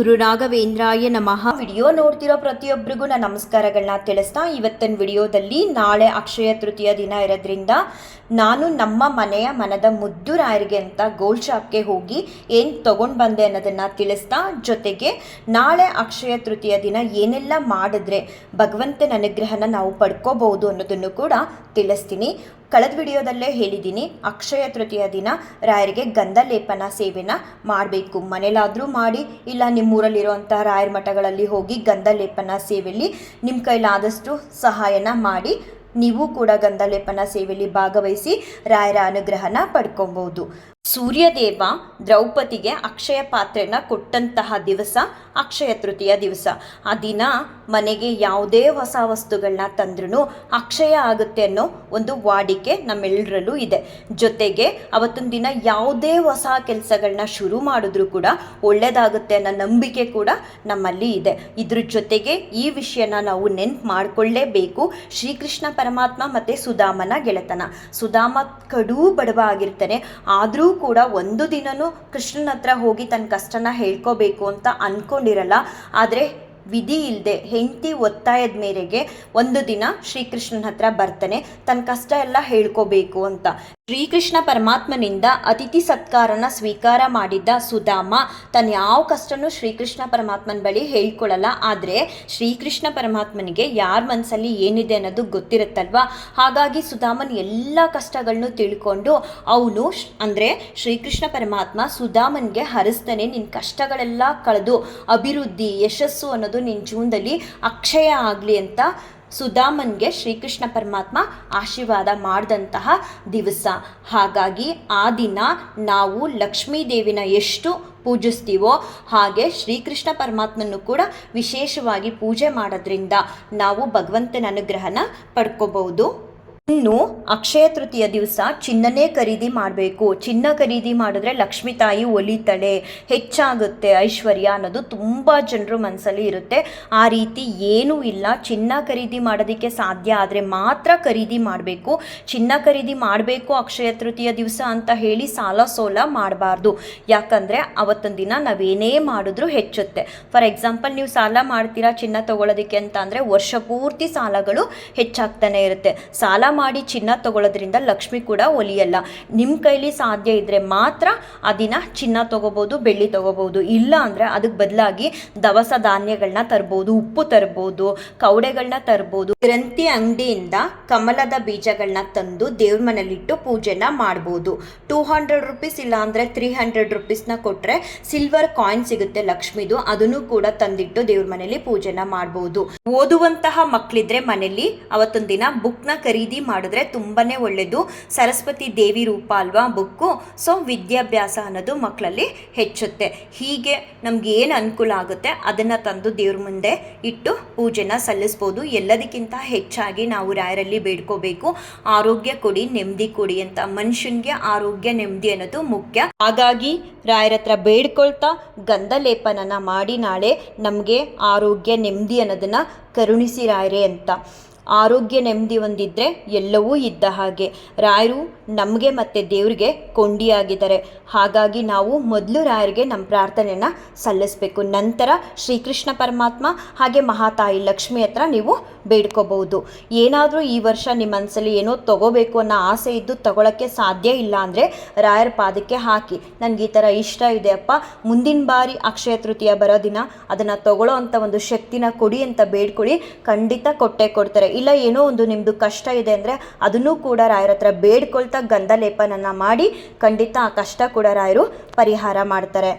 ಗುರು ರಾಘವೇಂದ್ರಾಯ ನಮಃ. ವಿಡಿಯೋ ನೋಡ್ತಿರೋ ಪ್ರತಿಯೊಬ್ಬರಿಗೂ ನಾನು ನಮಸ್ಕಾರಗಳನ್ನ ತಿಳಿಸ್ತಾ ಇವತ್ತಿನ ವಿಡಿಯೋದಲ್ಲಿ ನಾಳೆ ಅಕ್ಷಯ ತೃತೀಯ ದಿನ ಇರೋದ್ರಿಂದ ನಾನು ನಮ್ಮ ಮನೆಯ ಮನದ ಮುದ್ದು ರಾಯರಿಗೆ ಅಂತ ಗೋಲ್ಡ್ ಶಾಪ್ಗೆ ಹೋಗಿ ಏನು ತೊಗೊಂಡು ಬಂದೆ ಅನ್ನೋದನ್ನು ತಿಳಿಸ್ತಾ ಜೊತೆಗೆ ನಾಳೆ ಅಕ್ಷಯ ತೃತೀಯ ದಿನ ಏನೆಲ್ಲ ಮಾಡಿದ್ರೆ ಭಗವಂತನ ಅನುಗ್ರಹನ ನಾವು ಪಡ್ಕೋಬಹುದು ಅನ್ನೋದನ್ನು ಕೂಡ ತಿಳಿಸ್ತೀನಿ. ಕಳೆದ ವಿಡಿಯೋದಲ್ಲೇ ಹೇಳಿದ್ದೀನಿ, ಅಕ್ಷಯ ತೃತೀಯ ದಿನ ರಾಯರಿಗೆ ಗಂಧ ಲೇಪನ ಸೇವೆನ ಮಾಡಬೇಕು. ಮನೇಲಾದರೂ ಮಾಡಿ, ಇಲ್ಲ ನಿಮ್ಮೂರಲ್ಲಿರುವಂಥ ರಾಯರ ಮಠಗಳಲ್ಲಿ ಹೋಗಿ ಗಂಧ ಲೇಪನ ಸೇವೆಯಲ್ಲಿ ನಿಮ್ಮ ಕೈಲಾದಷ್ಟು ಸಹಾಯನ ಮಾಡಿ ನೀವು ಕೂಡ ಗಂಧ ಲೇಪನ ಸೇವೆಯಲ್ಲಿ ಭಾಗವಹಿಸಿ ರಾಯರ ಅನುಗ್ರಹನ ಪಡ್ಕೊಬೋದು. ಸೂರ್ಯದೇವ ದ್ರೌಪದಿಗೆ ಅಕ್ಷಯ ಪಾತ್ರೆನ ಕೊಟ್ಟಂತಹ ದಿವಸ, ಅಕ್ಷಯ ತೃತೀಯ ದಿವಸ. ಆ ದಿನ ಮನೆಗೆ ಯಾವುದೇ ಹೊಸ ವಸ್ತುಗಳನ್ನ ತಂದ್ರೂ ಅಕ್ಷಯ ಆಗುತ್ತೆ ಅನ್ನೋ ಒಂದು ವಾಡಿಕೆ ನಮ್ಮೆಲ್ಲರಲ್ಲೂ ಇದೆ. ಜೊತೆಗೆ ಅವತ್ತೊಂದು ದಿನ ಯಾವುದೇ ಹೊಸ ಕೆಲಸಗಳನ್ನ ಶುರು ಮಾಡಿದ್ರೂ ಕೂಡ ಒಳ್ಳೆಯದಾಗುತ್ತೆ ಅನ್ನೋ ನಂಬಿಕೆ ಕೂಡ ನಮ್ಮಲ್ಲಿ ಇದೆ. ಇದ್ರ ಜೊತೆಗೆ ಈ ವಿಷಯನ ನಾವು ನೆನ್ಪು ಮಾಡಿಕೊಳ್ಳೇಬೇಕು. ಶ್ರೀಕೃಷ್ಣ ಪರಮಾತ್ಮ ಮತ್ತು ಸುಧಾಮನ ಗೆಳೆತನ. ಸುಧಾಮ ಕಡೂ ಬಡವ ಆಗಿರ್ತಾನೆ. ಆದರೂ ಕೂಡ ಒಂದು ದಿನನೂ ಕೃಷ್ಣನ ಹತ್ರ ಹೋಗಿ ತನ್ನ ಕಷ್ಟನ ಹೇಳ್ಕೋಬೇಕು ಅಂತ ಅಂದ್ಕೊಂಡಿರಲ್ಲ ಆದರೆ ವಿಧಿ ಇಲ್ಲದೆ ಹೆಂಡತಿ ಒತ್ತಾಯದ ಮೇರೆಗೆ ಒಂದು ದಿನ ಶ್ರೀಕೃಷ್ಣನ ಹತ್ರ ಬರ್ತಾನೆ, ತನ್ನ ಕಷ್ಟ ಎಲ್ಲ ಹೇಳ್ಕೋಬೇಕು ಅಂತ. ಶ್ರೀಕೃಷ್ಣ ಪರಮಾತ್ಮನಿಂದ ಅತಿಥಿ ಸತ್ಕಾರನ ಸ್ವೀಕಾರ ಮಾಡಿದ್ದ ಸುಧಾಮ ತನ್ನ ಯಾವ ಕಷ್ಟನೂ ಶ್ರೀಕೃಷ್ಣ ಪರಮಾತ್ಮನ ಬಳಿ ಹೇಳ್ಕೊಳ್ಳಲ್ಲ. ಆದರೆ ಶ್ರೀಕೃಷ್ಣ ಪರಮಾತ್ಮನಿಗೆ ಯಾರ ಮನಸ್ಸಲ್ಲಿ ಏನಿದೆ ಅನ್ನೋದು ಗೊತ್ತಿರುತ್ತಲ್ವಾ? ಹಾಗಾಗಿ ಸುಧಾಮನ್ ಎಲ್ಲ ಕಷ್ಟಗಳನ್ನು ತಿಳ್ಕೊಂಡು ಅವನು ಅಂದರೆ ಶ್ರೀಕೃಷ್ಣ ಪರಮಾತ್ಮ ಸುಧಾಮನ್ಗೆ ಹರಿಸ್ತಾನೆ ನಿನ್ನ ಕಷ್ಟಗಳೆಲ್ಲ ಕಳೆದು, ಅಭಿವೃದ್ಧಿ, ಯಶಸ್ಸು ಅನ್ನೋದು ನಿನ್ನ ಜೀವನದಲ್ಲಿ ಅಕ್ಷಯ ಆಗಲಿ ಅಂತ ಸುಧಾಮನ್ಗೆ ಶ್ರೀಕೃಷ್ಣ ಪರಮಾತ್ಮ ಆಶೀರ್ವಾದ ಮಾಡಿದಂತಹ ದಿವಸ. ಹಾಗಾಗಿ ಆ ದಿನ ನಾವು ಲಕ್ಷ್ಮೀ ದೇವಿನ ಎಷ್ಟು ಪೂಜಿಸ್ತೀವೋ ಹಾಗೆ ಶ್ರೀಕೃಷ್ಣ ಪರಮಾತ್ಮನ್ನು ಕೂಡ ವಿಶೇಷವಾಗಿ ಪೂಜೆ ಮಾಡೋದ್ರಿಂದ ನಾವು ಭಗವಂತನ ಅನುಗ್ರಹನ ಪಡ್ಕೋಬಹುದು. ಇನ್ನು ಅಕ್ಷಯ ತೃತೀಯ ದಿವಸ ಚಿನ್ನನೇ ಖರೀದಿ ಮಾಡಬೇಕು. ಚಿನ್ನ ಖರೀದಿ ಮಾಡಿದ್ರೆ ಲಕ್ಷ್ಮೀ ತಾಯಿ ಒಲಿತಾಳೆ. ಹೆಚ್ಚಾಗುತ್ತೆ ಐಶ್ವರ್ಯ ಅನ್ನೋದು ತುಂಬ ಜನರು ಮನಸ್ಸಲ್ಲಿ ಇರುತ್ತೆ. ಆ ರೀತಿ ಏನೂ ಇಲ್ಲ. ಚಿನ್ನ ಖರೀದಿ ಮಾಡೋದಕ್ಕೆ ಸಾಧ್ಯ ಆದರೆ ಮಾತ್ರ ಖರೀದಿ ಮಾಡಬೇಕು. ಚಿನ್ನ ಖರೀದಿ ಮಾಡಬೇಕು ಅಕ್ಷಯ ತೃತೀಯ ದಿವಸ ಅಂತ ಹೇಳಿ ಸಾಲ ಸೋಲ ಮಾಡಬಾರ್ದು. ಯಾಕಂದರೆ ಅವತ್ತೊಂದು ದಿನ ನಾವೇನೇ ಮಾಡಿದ್ರೂ ಹೆಚ್ಚುತ್ತೆ. ಫಾರ್ ಎಕ್ಸಾಂಪಲ್ ನೀವು ಸಾಲ ಮಾಡ್ತೀರಾ ಚಿನ್ನ ತಗೊಳ್ಳೋದಕ್ಕೆ ಅಂತ ಅಂದರೆ ವರ್ಷ ಪೂರ್ತಿ ಸಾಲಗಳು ಹೆಚ್ಚಾಗ್ತಾನೆ ಇರುತ್ತೆ. ಸಾಲ ಮಾಡಿ ಚಿನ್ನ ತಗೊಳ್ಳೋದ್ರಿಂದ ಲಕ್ಷ್ಮಿ ಕೂಡ ಒಲಿಯಲ್ಲ. ನಿಮ್ಮ ಕೈಲಿ ಸಾಧ್ಯ ಇದ್ದರೆ ಮಾತ್ರ ಆ ದಿನ ಚಿನ್ನ ತಗೋಬೋದು, ಬೆಳ್ಳಿ ತಗೋಬೋದು. ಇಲ್ಲ ಅಂದರೆ ಅದಕ್ಕೆ ಬದಲಾಗಿ ದವಸ ಧಾನ್ಯಗಳನ್ನ ತರ್ಬೋದು, ಉಪ್ಪು ತರ್ಬೋದು ಕವಡೆಗಳನ್ನ ತರ್ಬೋದು. ಗ್ರಂಥಿ ಅಂಗಡಿಯಿಂದ ಕಮಲದ ಬೀಜಗಳನ್ನ ತಂದು ದೇವ್ರ ಮನೇಲಿಟ್ಟು ಪೂಜೆನ ಮಾಡ್ಬೋದು. ಟೂ ಹಂಡ್ರೆಡ್ ರುಪೀಸ್ ಇಲ್ಲ ಅಂದರೆ ತ್ರೀ ಹಂಡ್ರೆಡ್ ರುಪೀಸ್ನ ಕೊಟ್ಟರೆ ಸಿಲ್ವರ್ ಕಾಯಿನ್ ಸಿಗುತ್ತೆ ಲಕ್ಷ್ಮಿದು. ಅದನ್ನು ಕೂಡ ತಂದಿಟ್ಟು ದೇವ್ರ ಮನೇಲಿ ಪೂಜೆನ ಮಾಡ್ಬೋದು. ಓದುವಂತಹ ಮಕ್ಕಳಿದ್ರೆ ಮನೇಲಿ ಅವತ್ತೊಂದಿನ ದಿನ ಬುಕ್ನ ಖರೀದಿ ಮಾಡಿದ್ರೆ ತುಂಬಾನೇ ಒಳ್ಳೆಯದು ಸರಸ್ವತಿ ದೇವಿ ರೂಪ ಅಲ್ವಾ ಬುಕ್ಕು? ಸೊ ವಿದ್ಯಾಭ್ಯಾಸ ಅನ್ನೋದು ಮಕ್ಕಳಲ್ಲಿ ಹೆಚ್ಚುತ್ತೆ. ಹೀಗೆ ನಮ್ಗೆ ಏನು ಅನುಕೂಲ ಆಗುತ್ತೆ? ಅದನ್ನು ತಂದು ದೇವ್ರ ಮುಂದೆ ಇಟ್ಟು ಪೂಜೆನ ಸಲ್ಲಿಸ್ಬೋದು. ಎಲ್ಲದಕ್ಕಿಂತ ಹೆಚ್ಚಾಗಿ ನಾವು ರಾಯರಲ್ಲಿ ಬೇಡ್ಕೋಬೇಕು. ಆರೋಗ್ಯ ಕೊಡಿ, ನೆಮ್ಮದಿ ಕೊಡಿ ಅಂತ. ಮನುಷ್ಯನಿಗೆ ಆರೋಗ್ಯ, ನೆಮ್ಮದಿ ಅನ್ನೋದು ಮುಖ್ಯ. ಹಾಗಾಗಿ ರಾಯರ ಹತ್ರ ಬೇಡ್ಕೊಳ್ತಾ ಗಂಧ ಲೇಪನನ ಮಾಡಿ ನಾಳೆ ನಮಗೆ ಆರೋಗ್ಯ, ನೆಮ್ಮದಿ ಅನ್ನೋದನ್ನು ಕರುಣಿಸಿ ರಾಯರೇ ಅಂತ. ಆರೋಗ್ಯ ನೆಮ್ಮದಿ ಒಂದಿದ್ದರೆ ಎಲ್ಲವೂ ಇದ್ದ ಹಾಗೆ. ರಾಯರು ನಮಗೆ ಮತ್ತು ದೇವರಿಗೆ ಕೊಂಡಿಯಾಗಿದ್ದಾರೆ. ಹಾಗಾಗಿ ನಾವು ಮೊದಲು ರಾಯರಿಗೆ ನಮ್ಮ ಪ್ರಾರ್ಥನೆಯನ್ನು ಸಲ್ಲಿಸಬೇಕು. ನಂತರ ಶ್ರೀಕೃಷ್ಣ ಪರಮಾತ್ಮ ಹಾಗೆ ಮಹಾತಾಯಿ ಲಕ್ಷ್ಮಿ ಹತ್ರ ನೀವು ಬೇಡ್ಕೋಬಹುದು. ಏನಾದರೂ ಈ ವರ್ಷ ನಿಮ್ಮ ಮನಸ್ಸಲ್ಲಿ ಏನೋ ತಗೋಬೇಕು ಅನ್ನೋ ಆಸೆ ಇದ್ದು ತಗೊಳ್ಳೋಕ್ಕೆ ಸಾಧ್ಯ ಇಲ್ಲ ಅಂದರೆ ರಾಯರ ಪಾದಕ್ಕೆ ಹಾಕಿ. ನನಗೆ ಈ ಥರ ಇಷ್ಟ ಇದೆ ಅಪ್ಪ. ಮುಂದಿನ ಬಾರಿ ಅಕ್ಷಯ ತೃತೀಯ ಬರೋ ದಿನ ಅದನ್ನು ತಗೊಳ್ಳೋ ಅಂಥ ಒಂದು ಶಕ್ತಿನ ಕೊಡಿ ಅಂತ ಬೇಡ್ಕೊಳ್ಳಿ. ಖಂಡಿತ ಕೊಟ್ಟೆ ಕೊಡ್ತಾರೆ. ಇಲ್ಲ, ಏನೋ ಒಂದು ನಿಮ್ಮದು ಕಷ್ಟ ಇದೆ ಅಂದರೆ ಅದನ್ನು ಕೂಡ ರಾಯರ ಹತ್ರ ಬೇಡ್ಕೊಳ್ತಾ ಗಂಧಲೇಪನನ್ನು ಮಾಡಿ ಖಂಡಿತ ಆ ಕಷ್ಟ ಕೂಡ ರಾಯರು ಪರಿಹಾರ ಮಾಡ್ತಾರೆ.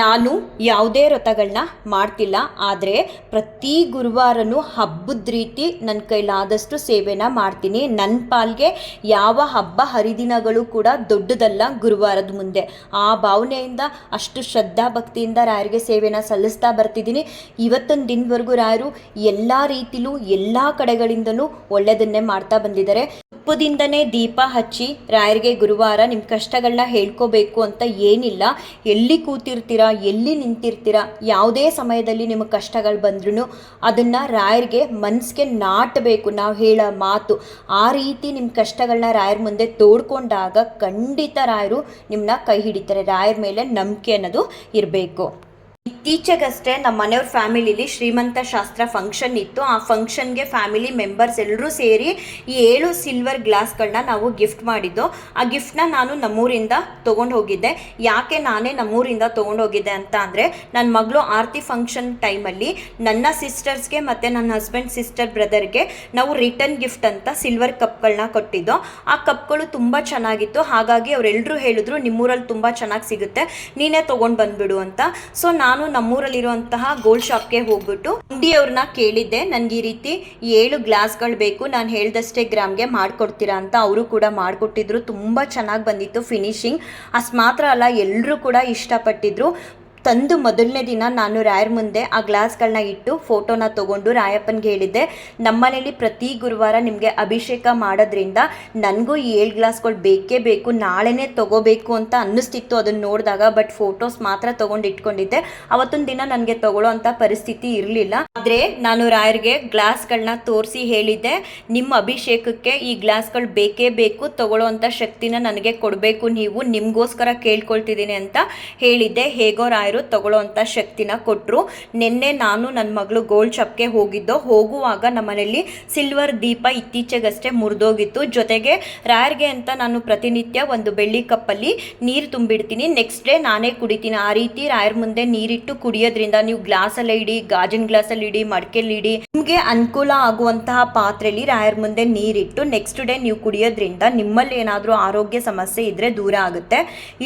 ನಾನು ಯಾವುದೇ ವ್ರತಗಳನ್ನ ಮಾಡ್ತಿಲ್ಲ, ಆದರೆ ಪ್ರತಿ ಗುರುವಾರನೂ ಹಬ್ಬದ ರೀತಿ ನನ್ನ ಕೈಲಾದಷ್ಟು ಸೇವೆನ ಮಾಡ್ತೀನಿ. ನನ್ನ ಪಾಲ್ಗೆ ಯಾವ ಹಬ್ಬ ಹರಿದಿನಗಳು ಕೂಡ ದೊಡ್ಡದಲ್ಲ ಗುರುವಾರದ ಮುಂದೆ. ಆ ಭಾವನೆಯಿಂದ ಅಷ್ಟು ಶ್ರದ್ಧಾ ಭಕ್ತಿಯಿಂದ ರಾಯರಿಗೆ ಸೇವೆನ ಸಲ್ಲಿಸ್ತಾ ಬರ್ತಿದ್ದೀನಿ. ಇವತ್ತೊಂದು ದಿನವರೆಗೂ ರಾಯರು ಎಲ್ಲ ರೀತಿಲೂ ಎಲ್ಲ ಕಡೆಗಳಿಂದಲೂ ಒಳ್ಳೆಯದನ್ನೇ ಮಾಡ್ತಾ ಬಂದಿದ್ದಾರೆ. ತುಪ್ಪದಿಂದನೇ ದೀಪ ಹಚ್ಚಿ ರಾಯರಿಗೆ ಗುರುವಾರ ನಿಮ್ಮ ಕಷ್ಟಗಳನ್ನ ಹೇಳ್ಕೋಬೇಕು ಅಂತ ಏನಿಲ್ಲ. ಎಲ್ಲಿ ಕೂತಿರ್ತೀರಾ, ಎಲ್ಲಿ ನಿಂತಿರ್ತೀರಾ, ಯಾವುದೇ ಸಮಯದಲ್ಲಿ ನಿಮಗೆ ಕಷ್ಟಗಳು ಬಂದ್ರೂ ಅದನ್ನು ರಾಯರಿಗೆ ಮನಸ್ಸಿಗೆ ನಾಟಬೇಕು. ನಾವು ಹೇಳೋ ಮಾತು, ಆ ರೀತಿ ನಿಮ್ಮ ಕಷ್ಟಗಳನ್ನ ರಾಯರ ಮುಂದೆ ತೋಡ್ಕೊಂಡಾಗ ಖಂಡಿತ ರಾಯರು ನಿಮ್ಮನ್ನ ಕೈ ಹಿಡಿತಾರೆ. ರಾಯರ ಮೇಲೆ ನಂಬಿಕೆ ಅನ್ನೋದು ಇರಬೇಕು. ಇತ್ತೀಚೆಗಷ್ಟೇ ನಮ್ಮ ಮನೆಯವ್ರ ಫ್ಯಾಮಿಲಿಲಿ ಶ್ರೀಮಂತ ಶಾಸ್ತ್ರ ಫಂಕ್ಷನ್ ಇತ್ತು. ಆ ಫಂಕ್ಷನ್ಗೆ ಫ್ಯಾಮಿಲಿ ಮೆಂಬರ್ಸ್ ಎಲ್ಲರೂ ಸೇರಿ ಈ ಏಳು ಸಿಲ್ವರ್ ಗ್ಲಾಸ್ಗಳನ್ನ ನಾವು ಗಿಫ್ಟ್ ಮಾಡಿದ್ದು. ಆ ಗಿಫ್ಟ್ನ ನಾನು ನಮ್ಮೂರಿಂದ ತೊಗೊಂಡು ಹೋಗಿದ್ದೆ. ಯಾಕೆ ನಾನೇ ನಮ್ಮೂರಿಂದ ತೊಗೊಂಡು ಹೋಗಿದ್ದೆ ಅಂತ ಅಂದರೆ ನನ್ನ ಮಗಳು ಆರತಿ ಫಂಕ್ಷನ್ ಟೈಮಲ್ಲಿ ನನ್ನ ಸಿಸ್ಟರ್ಸ್ಗೆ ಮತ್ತು ನನ್ನ ಹಸ್ಬೆಂಡ್ ಸಿಸ್ಟರ್ ಬ್ರದರ್ಗೆ ನಾವು ರಿಟರ್ನ್ ಗಿಫ್ಟ್ ಅಂತ ಸಿಲ್ವರ್ ಕಪ್ಗಳನ್ನ ಕೊಟ್ಟಿದ್ದು. ಆ ಕಪ್ಗಳು ತುಂಬ ಚೆನ್ನಾಗಿತ್ತು. ಹಾಗಾಗಿ ಅವರೆಲ್ಲರೂ ಹೇಳಿದ್ರು, ನಿಮ್ಮೂರಲ್ಲಿ ತುಂಬ ಚೆನ್ನಾಗಿ ಸಿಗುತ್ತೆ. ನೀನೇ ತೊಗೊಂಡು ಬಂದ್ಬಿಡು ಅಂತ. ಸೊ ನಾನು ನಮ್ಮೂರಲ್ಲಿರುವಂತಹ ಗೋಲ್ಡ್ ಶಾಪ್ಗೆ ಹೋಗ್ಬಿಟ್ಟು ಅಂಗಡಿಯವ್ರನ್ನ ಕೇಳಿದ್ದೆ. ನನಗೆ ಈ ರೀತಿ ಏಳು ಗ್ಲಾಸ್ಗಳು ಬೇಕು. ನಾನು ಹೇಳ್ದಷ್ಟೇ ಗ್ರಾಮ್ಗೆ ಮಾಡಿಕೊಡ್ತೀರಾ ಅಂತ ಅವರು ಕೂಡ ಮಾಡಿಕೊಟ್ಟಿದ್ರು. ತುಂಬ ಚೆನ್ನಾಗಿ ಬಂದಿತ್ತು ಫಿನಿಶಿಂಗ್. ಅಷ್ಟು ಮಾತ್ರ ಅಲ್ಲ ಎಲ್ಲರೂ ಕೂಡ ಇಷ್ಟಪಟ್ಟಿದ್ರು. ತಂದು ಮೊದಲನೇ ದಿನ ನಾನು ರಾಯರ್ ಮುಂದೆ ಆ ಗ್ಲಾಸ್ಗಳನ್ನ ಇಟ್ಟು ಫೋಟೋನ ತೊಗೊಂಡು ರಾಯಪ್ಪನಿಗೆ ಹೇಳಿದ್ದೆ, ನಮ್ಮನೇಲಿ ಪ್ರತಿ ಗುರುವಾರ ನಿಮಗೆ ಅಭಿಷೇಕ ಮಾಡೋದ್ರಿಂದ ನನಗೂ ಈ ಏಳು ಗ್ಲಾಸ್ಗಳು ಬೇಕೇ ಬೇಕು, ನಾಳೆನೇ ತೊಗೋಬೇಕು ಅಂತ ಅನ್ನಿಸ್ತಿತ್ತು ಅದನ್ನು ನೋಡಿದಾಗ, ಬಟ್ ಫೋಟೋಸ್ ಮಾತ್ರ ತೊಗೊಂಡು ಇಟ್ಕೊಂಡಿದ್ದೆ. ಅವತ್ತೊಂದು ದಿನ ನನಗೆ ತೊಗೊಳ್ಳೋ ಅಂಥ ಪರಿಸ್ಥಿತಿ ಇರಲಿಲ್ಲ. ಆದರೆ ನಾನು ರಾಯರ್ಗೆ ಗ್ಲಾಸ್ಗಳನ್ನ ತೋರಿಸಿ ಹೇಳಿದ್ದೆ, ನಿಮ್ಮ ಅಭಿಷೇಕಕ್ಕೆ ಈ ಗ್ಲಾಸ್ಗಳು ಬೇಕೇ ಬೇಕು ತೊಗೊಳ್ಳೋ ಅಂಥ ಶಕ್ತಿನ ನನಗೆ ಕೊಡಬೇಕು, ನೀವು ನಿಮಗೋಸ್ಕರ ಕೇಳ್ಕೊಳ್ತಿದ್ದೀನಿ ಅಂತ ಹೇಳಿದ್ದೆ. ಹೇಗೋ ರಾಯರು ತಗೊಳ್ಳೋ ಅಂತ ಶಕ್ತಿನ ಕೊಟ್ಟರು ನಿನ್ನೆ ನಾನು ನನ್ನ ಮಗಳು ಗೋಲ್ಡ್ ಶಾಪ್ಗೆ ಹೋಗಿದ್ದು, ಹೋಗುವಾಗ ನಮ್ಮ ಮನೆಯಲ್ಲಿ ಸಿಲ್ವರ್ ದೀಪ ಇತ್ತೀಚೆಗಷ್ಟೇ ಮುರಿದೋಗಿತ್ತು. ಜೊತೆಗೆ ರಾಯರ್ಗೆ ಅಂತ ನಾನು ಪ್ರತಿನಿತ್ಯ ಒಂದು ಬೆಳ್ಳಿ ಕಪ್ಪಲ್ಲಿ ನೀರು ತುಂಬಿಡ್ತೀನಿ. ನೆಕ್ಸ್ಟ್ ಡೇ ನಾನೇ ಕುಡಿತೀನಿ. ಆ ರೀತಿ ರಾಯರ್ ಮುಂದೆ ನೀರಿಟ್ಟು ಕುಡಿಯೋದ್ರಿಂದ ನೀವು ಗ್ಲಾಸಲ್ಲಿ ಇಡಿ, ಗಾಜಿನ ಗ್ಲಾಸಲ್ಲಿ ಇಡಿ ಮಡಕೆಲಿ ಇಡಿ. ನಿಮಗೆ ಅನುಕೂಲ ಆಗುವಂತಹ ಪಾತ್ರೆಯಲ್ಲಿ ರಾಯರ್ ಮುಂದೆ ನೀರಿಟ್ಟು ನೆಕ್ಸ್ಟ್ ಡೇ ನೀವು ಕುಡಿಯೋದ್ರಿಂದ ನಿಮ್ಮಲ್ಲಿ ಏನಾದರೂ ಆರೋಗ್ಯ ಸಮಸ್ಯೆ ಇದ್ದರೆ ದೂರ ಆಗುತ್ತೆ.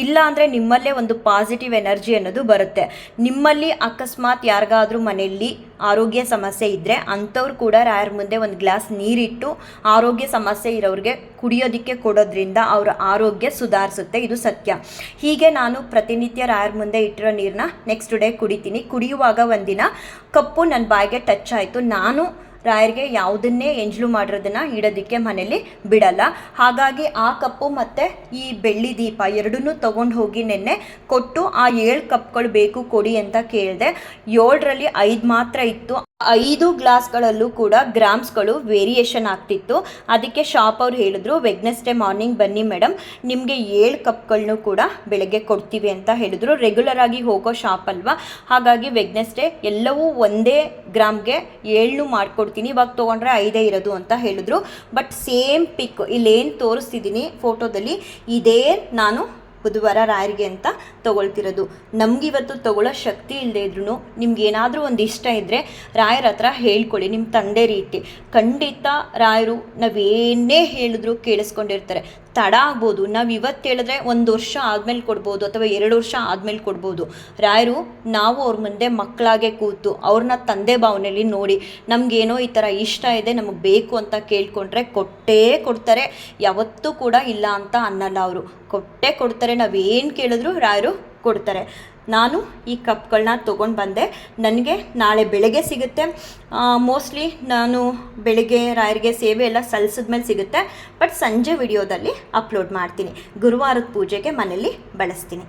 ಇಲ್ಲ ಅಂದರೆ ನಿಮ್ಮಲ್ಲೇ ಒಂದು ಪಾಸಿಟಿವ್ ಎನರ್ಜಿ ಅನ್ನೋದು ಬರುತ್ತೆ. ನಿಮ್ಮಲ್ಲಿ ಅಕಸ್ಮಾತ್ ಯಾರಿಗಾದ್ರೂ ಮನೆಯಲ್ಲಿ ಆರೋಗ್ಯ ಸಮಸ್ಯೆ ಇದ್ದರೆ ಅಂಥವ್ರು ಕೂಡ ರಾಯರ್ ಮುಂದೆ ಒಂದು ಗ್ಲಾಸ್ ನೀರಿಟ್ಟು ಆರೋಗ್ಯ ಸಮಸ್ಯೆ ಇರೋರಿಗೆ ಕುಡಿಯೋದಕ್ಕೆ ಕೊಡೋದ್ರಿಂದ ಅವರ ಆರೋಗ್ಯ ಸುಧಾರಿಸುತ್ತೆ. ಇದು ಸತ್ಯ. ಹೀಗೆ ನಾನು ಪ್ರತಿನಿತ್ಯ ರಾಯರ್ ಮುಂದೆ ಇಟ್ಟಿರೋ ನೀರನ್ನ ನೆಕ್ಸ್ಟ್ ಡೇ ಕುಡಿತೀನಿ. ಕುಡಿಯುವಾಗ ಒಂದಿನ ಕಪ್ಪು ನನ್ನ ಬಾಯಿಗೆ ಟಚ್ ಆಯಿತು. ನಾನು ರಾಯರ್ಗೆ ಯಾವುದನ್ನೇ ಎಂಜಲು ಮಾಡಿರೋದನ್ನ ಇಡೋದಕ್ಕೆ ಮನೇಲಿ ಬಿಡಲ್ಲ. ಹಾಗಾಗಿ ಆ ಕಪ್ಪು ಮತ್ತು ಈ ಬೆಳ್ಳಿ ದೀಪ ಎರಡನ್ನೂ ತೊಗೊಂಡು ಹೋಗಿ ನೆನ್ನೆ ಕೊಟ್ಟು ಆ ಏಳು ಕಪ್ಗಳು ಬೇಕು ಕೊಡಿ ಅಂತ ಕೇಳಿದೆ. ಏಳರಲ್ಲಿ ಐದು ಮಾತ್ರ ಇತ್ತು. ಐದು ಗ್ಲಾಸ್ಗಳಲ್ಲೂ ಕೂಡ ಗ್ರಾಮ್ಸ್ಗಳು ವೇರಿಯೇಷನ್ ಆಗ್ತಿತ್ತು. ಅದಕ್ಕೆ ಶಾಪ್ ಅವ್ರು ಹೇಳಿದ್ರು ವೆಗ್ನೆಸ್ಡೇ ಮಾರ್ನಿಂಗ್ ಬನ್ನಿ ಮೇಡಮ್ ನಿಮಗೆ ಏಳು ಕಪ್ಗಳನ್ನೂ ಕೂಡ ಬೆಳಗ್ಗೆ ಕೊಡ್ತೀವಿ ಅಂತ ಹೇಳಿದ್ರು. ರೆಗ್ಯುಲರ್ ಆಗಿ ಹೋಗೋ ಶಾಪ್ ಅಲ್ವಾ? ಹಾಗಾಗಿ ವೆಗ್ನೆಸ್ಡೇ ಎಲ್ಲವೂ ಒಂದೇ ಗ್ರಾಮ್ಗೆ ಏಳ್ನು ಮಾಡ್ಕೊಡ್ತೀನಿ, ಇವಾಗ ತೊಗೊಂಡ್ರೆ ಐದೇ ಇರೋದು ಅಂತ ಹೇಳಿದ್ರು. ಬಟ್ ಸೇಮ್ ಪಿಕ್, ಇಲ್ಲೇನು ತೋರಿಸ್ತಿದ್ದೀನಿ ಫೋಟೋದಲ್ಲಿ, ಇದೇ ನಾನು ಬುಧವಾರ ರಾಯರಿಗೆ ಅಂತ ತೊಗೊಳ್ತಿರೋದು. ನಮಗಿವತ್ತು ತಗೊಳ್ಳೋ ಶಕ್ತಿ ಇಲ್ಲದೆ ಇದ್ರೂ ನಿಮ್ಗೆ ಏನಾದರೂ ಒಂದು ಇಷ್ಟ ಇದ್ದರೆ ರಾಯರ ಹತ್ರ ಹೇಳ್ಕೊಳ್ಳಿ ನಿಮ್ಮ ತಂದೆ ರೀತಿ. ಖಂಡಿತ ರಾಯರು ನಾವೇನೇ ಹೇಳಿದ್ರು ಕೇಳಿಸ್ಕೊಂಡಿರ್ತಾರೆ. ತಡ ಆಗ್ಬೋದು. ನಾವು ಇವತ್ತು ಹೇಳಿದ್ರೆ ಒಂದು ವರ್ಷ ಆದಮೇಲೆ ಕೊಡ್ಬೋದು ಅಥವಾ ಎರಡು ವರ್ಷ ಆದಮೇಲೆ ಕೊಡ್ಬೋದು. ರಾಯರು, ನಾವು ಅವ್ರ ಮುಂದೆ ಮಕ್ಕಳಾಗೆ ಕೂತು ಅವ್ರನ್ನ ತಂದೆ ಭಾವನೆಯಲ್ಲಿ ನೋಡಿ ನಮಗೇನೋ ಈ ಥರ ಇಷ್ಟ ಇದೆ, ನಮಗೆ ಬೇಕು ಅಂತ ಕೇಳ್ಕೊಂಡ್ರೆ ಕೊಟ್ಟೇ ಕೊಡ್ತಾರೆ. ಯಾವತ್ತೂ ಕೂಡ ಇಲ್ಲ ಅಂತ ಅನ್ನಲ್ಲ ಅವರು. ಕೊಟ್ಟೇ ಕೊಡ್ತಾರೆ. ನಾವೇನು ಕೇಳಿದ್ರು ರಾಯರು ಕೊಡ್ತಾರೆ. ನಾನು ಈ ಕಪ್ಗಳನ್ನ ತೊಗೊಂಡು ಬಂದೆ. ನನಗೆ ನಾಳೆ ಬೆಳಗ್ಗೆ ಸಿಗುತ್ತೆ. ಮೋಸ್ಟ್ಲಿ ನಾನು ಬೆಳಗ್ಗೆ ರಾಯರಿಗೆ ಸೇವೆ ಎಲ್ಲ ಸಲ್ಲಿಸಿದ್ಮೇಲೆ ಸಿಗುತ್ತೆ. ಬಟ್ ಸಂಜೆ ವಿಡಿಯೋದಲ್ಲಿ ಅಪ್ಲೋಡ್ ಮಾಡ್ತೀನಿ. ಗುರುವಾರದ ಪೂಜೆಗೆ ಮನೇಲಿ ಬಳಸ್ತೀನಿ.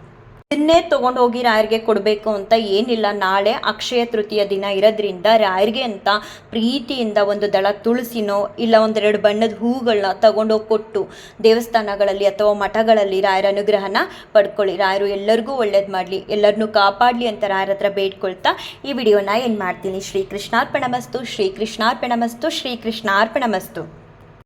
ಇದನ್ನೇ ತಗೊಂಡು ಹೋಗಿ ರಾಯರಿಗೆ ಕೊಡಬೇಕು ಅಂತ ಏನಿಲ್ಲ. ನಾಳೆ ಅಕ್ಷಯ ತೃತೀಯ ದಿನ ಇರೋದ್ರಿಂದ ರಾಯರಿಗೆ ಅಂತ ಪ್ರೀತಿಯಿಂದ ಒಂದು ದಳ ತುಳಸಿನೋ ಇಲ್ಲ ಒಂದೆರಡು ಬಣ್ಣದ ಹೂಗಳನ್ನ ತಗೊಂಡೋಗಿ ಕೊಟ್ಟು ದೇವಸ್ಥಾನಗಳಲ್ಲಿ ಅಥವಾ ಮಠಗಳಲ್ಲಿ ರಾಯರ ಅನುಗ್ರಹನ ಪಡ್ಕೊಳ್ಳಿ. ರಾಯರು ಎಲ್ಲರಿಗೂ ಒಳ್ಳೇದು ಮಾಡಲಿ ಎಲ್ಲರನ್ನೂ ಕಾಪಾಡಲಿ ಅಂತ ರಾಯರ ಹತ್ರ ಬೇಡ್ಕೊಳ್ತಾ ಈ ವಿಡಿಯೋನ ಏನು ಮಾಡ್ತೀನಿ? ಶ್ರೀ ಕೃಷ್ಣಾರ್ಪಣಮಸ್ತು ಶ್ರೀ ಕೃಷ್ಣಾರ್ಪಣಮಸ್ತು ಶ್ರೀ ಕೃಷ್ಣಾರ್ಪಣಮಸ್ತು